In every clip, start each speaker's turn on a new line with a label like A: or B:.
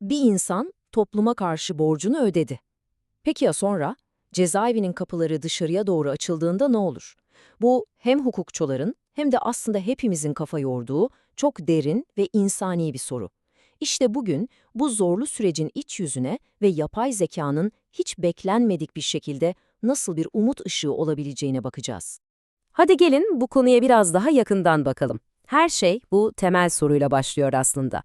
A: bir insan topluma karşı borcunu ödedi. Peki ya sonra? Cezaevinin kapıları dışarıya doğru açıldığında ne olur? Bu hem hukukçuların hem de aslında hepimizin kafa yorduğu çok derin ve insani bir soru. İşte bugün bu zorlu sürecin iç yüzüne ve yapay zekanın hiç beklenmedik bir şekilde nasıl bir umut ışığı olabileceğine bakacağız.
B: Hadi gelin bu konuya biraz daha yakından bakalım. Her şey bu temel soruyla başlıyor aslında.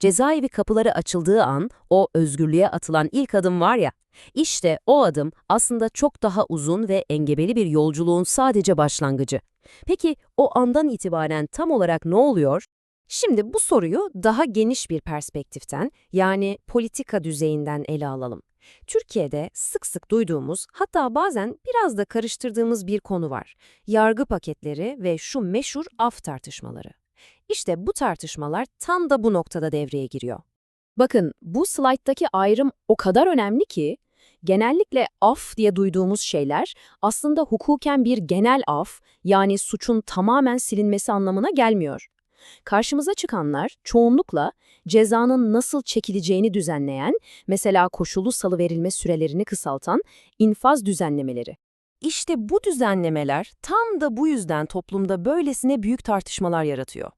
B: Cezaevi kapıları açıldığı an o özgürlüğe atılan ilk adım var ya, işte o adım aslında çok daha uzun ve engebeli bir yolculuğun sadece başlangıcı. Peki o andan itibaren tam olarak ne oluyor? Şimdi bu soruyu daha geniş bir perspektiften yani politika düzeyinden ele alalım. Türkiye'de sık sık duyduğumuz hatta bazen biraz da karıştırdığımız bir konu var. Yargı paketleri ve şu meşhur af tartışmaları. İşte bu tartışmalar tam da bu noktada devreye giriyor. Bakın bu slayttaki ayrım o kadar önemli ki genellikle af diye duyduğumuz şeyler aslında hukuken bir genel af yani suçun tamamen silinmesi anlamına gelmiyor. Karşımıza çıkanlar çoğunlukla cezanın nasıl çekileceğini düzenleyen, mesela koşullu salıverilme sürelerini kısaltan infaz düzenlemeleri. İşte bu düzenlemeler tam da bu yüzden toplumda böylesine büyük tartışmalar yaratıyor.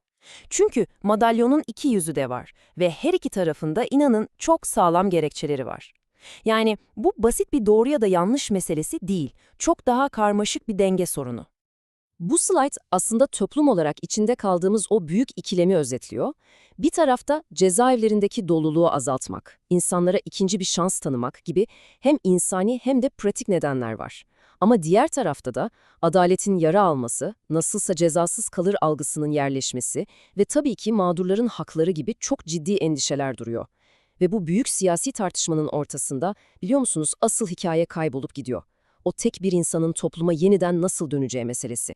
B: Çünkü madalyonun iki yüzü de var ve her iki tarafında inanın çok sağlam gerekçeleri var. Yani bu basit bir doğru ya da yanlış meselesi değil, çok daha karmaşık bir denge sorunu. Bu slide aslında toplum olarak içinde kaldığımız o büyük ikilemi özetliyor. Bir tarafta cezaevlerindeki doluluğu azaltmak, insanlara ikinci bir şans tanımak gibi hem insani hem de pratik nedenler var. Ama diğer tarafta da adaletin yara alması, nasılsa cezasız kalır algısının yerleşmesi ve tabii ki mağdurların hakları gibi çok ciddi endişeler duruyor. Ve bu büyük siyasi tartışmanın ortasında biliyor musunuz asıl hikaye kaybolup gidiyor. O tek bir insanın topluma yeniden nasıl döneceği meselesi.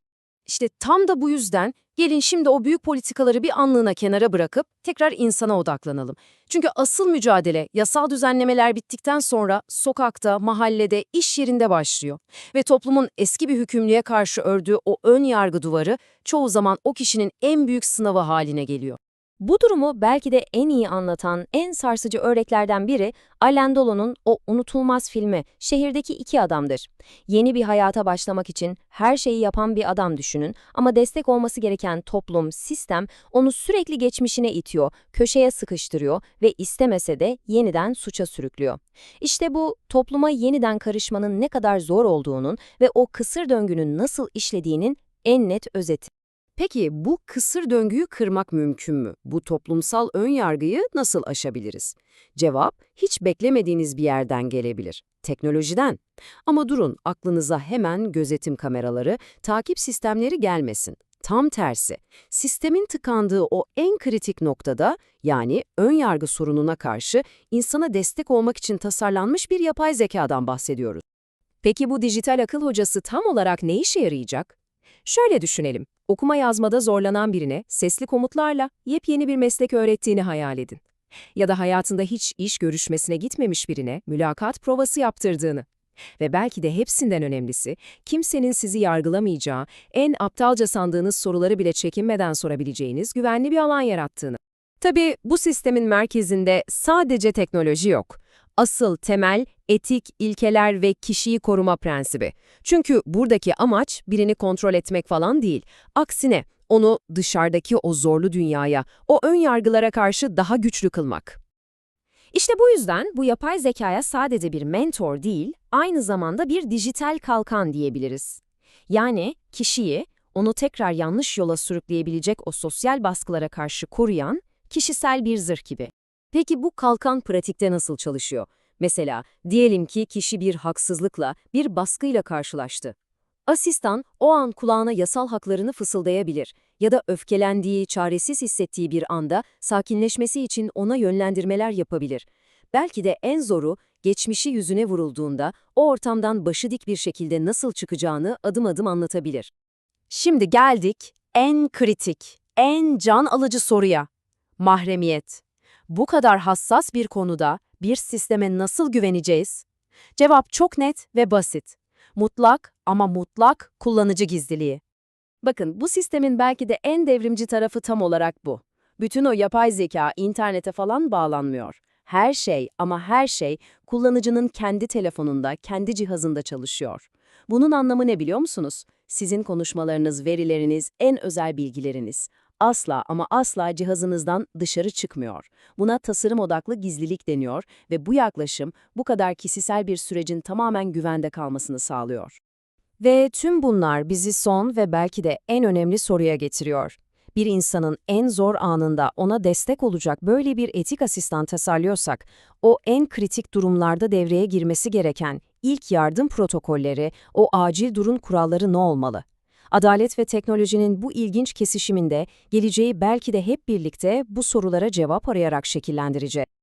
B: İşte tam da bu yüzden gelin şimdi o büyük politikaları bir anlığına kenara bırakıp tekrar insana odaklanalım. Çünkü asıl mücadele yasal düzenlemeler bittikten sonra sokakta, mahallede, iş yerinde başlıyor. Ve toplumun eski bir hükümlüye karşı ördüğü o ön yargı duvarı çoğu zaman o kişinin en büyük sınavı haline geliyor. Bu durumu belki de en iyi anlatan, en sarsıcı örneklerden biri Alain Delon'un o unutulmaz filmi Şehirdeki İki Adam'dır. Yeni bir hayata başlamak için her şeyi yapan bir adam düşünün ama destek olması gereken toplum, sistem onu sürekli geçmişine itiyor, köşeye sıkıştırıyor ve istemese de yeniden suça sürüklüyor. İşte bu topluma yeniden karışmanın ne kadar zor olduğunun ve o kısır döngünün nasıl işlediğinin en net özeti. Peki bu kısır döngüyü kırmak mümkün mü? Bu toplumsal ön yargıyı nasıl aşabiliriz? Cevap, hiç beklemediğiniz bir yerden gelebilir. Teknolojiden. Ama durun, aklınıza hemen gözetim kameraları, takip sistemleri gelmesin. Tam tersi, sistemin tıkandığı o en kritik noktada, yani ön yargı sorununa karşı insana destek olmak için tasarlanmış bir yapay zekadan bahsediyoruz. Peki bu dijital akıl hocası tam olarak ne işe yarayacak? Şöyle düşünelim, okuma yazmada zorlanan birine sesli komutlarla yepyeni bir meslek öğrettiğini hayal edin. Ya da hayatında hiç iş görüşmesine gitmemiş birine mülakat provası yaptırdığını. Ve belki de hepsinden önemlisi, kimsenin sizi yargılamayacağı, en aptalca sandığınız soruları bile çekinmeden sorabileceğiniz güvenli bir alan yarattığını. Tabii bu sistemin merkezinde sadece teknoloji yok. Asıl temel etik, ilkeler ve kişiyi koruma prensibi. Çünkü buradaki amaç birini kontrol etmek falan değil. Aksine onu dışarıdaki o zorlu dünyaya, o ön yargılara karşı daha güçlü kılmak. İşte bu yüzden bu yapay zekaya sadece bir mentor değil, aynı zamanda bir dijital kalkan diyebiliriz. Yani kişiyi, onu tekrar yanlış yola sürükleyebilecek o sosyal baskılara karşı koruyan kişisel bir zırh gibi. Peki bu kalkan pratikte nasıl çalışıyor? Mesela diyelim ki kişi bir haksızlıkla, bir baskıyla karşılaştı. Asistan o an kulağına yasal haklarını fısıldayabilir ya da öfkelendiği, çaresiz hissettiği bir anda sakinleşmesi için ona yönlendirmeler yapabilir. Belki de en zoru geçmişi yüzüne vurulduğunda o ortamdan başı dik bir şekilde nasıl çıkacağını adım adım anlatabilir. Şimdi geldik en kritik, en can alıcı soruya. Mahremiyet. Bu kadar hassas bir konuda bir sisteme nasıl güveneceğiz? Cevap çok net ve basit. Mutlak ama mutlak kullanıcı gizliliği. Bakın bu sistemin belki de en devrimci tarafı tam olarak bu. Bütün o yapay zeka internete falan bağlanmıyor. Her şey ama her şey kullanıcının kendi telefonunda, kendi cihazında çalışıyor. Bunun anlamı ne biliyor musunuz? Sizin konuşmalarınız, verileriniz, en özel bilgileriniz asla ama asla cihazınızdan dışarı çıkmıyor. Buna tasarım odaklı gizlilik deniyor ve bu yaklaşım bu kadar kişisel bir sürecin tamamen güvende kalmasını sağlıyor. Ve tüm bunlar bizi son ve belki de en önemli soruya getiriyor. Bir insanın en zor anında ona destek olacak böyle bir etik asistan tasarlıyorsak, o en kritik durumlarda devreye girmesi gereken ilk yardım protokolleri, o acil durum kuralları ne olmalı? Adalet ve teknolojinin bu ilginç kesişiminde geleceği belki de hep birlikte bu sorulara cevap arayarak şekillendireceğiz.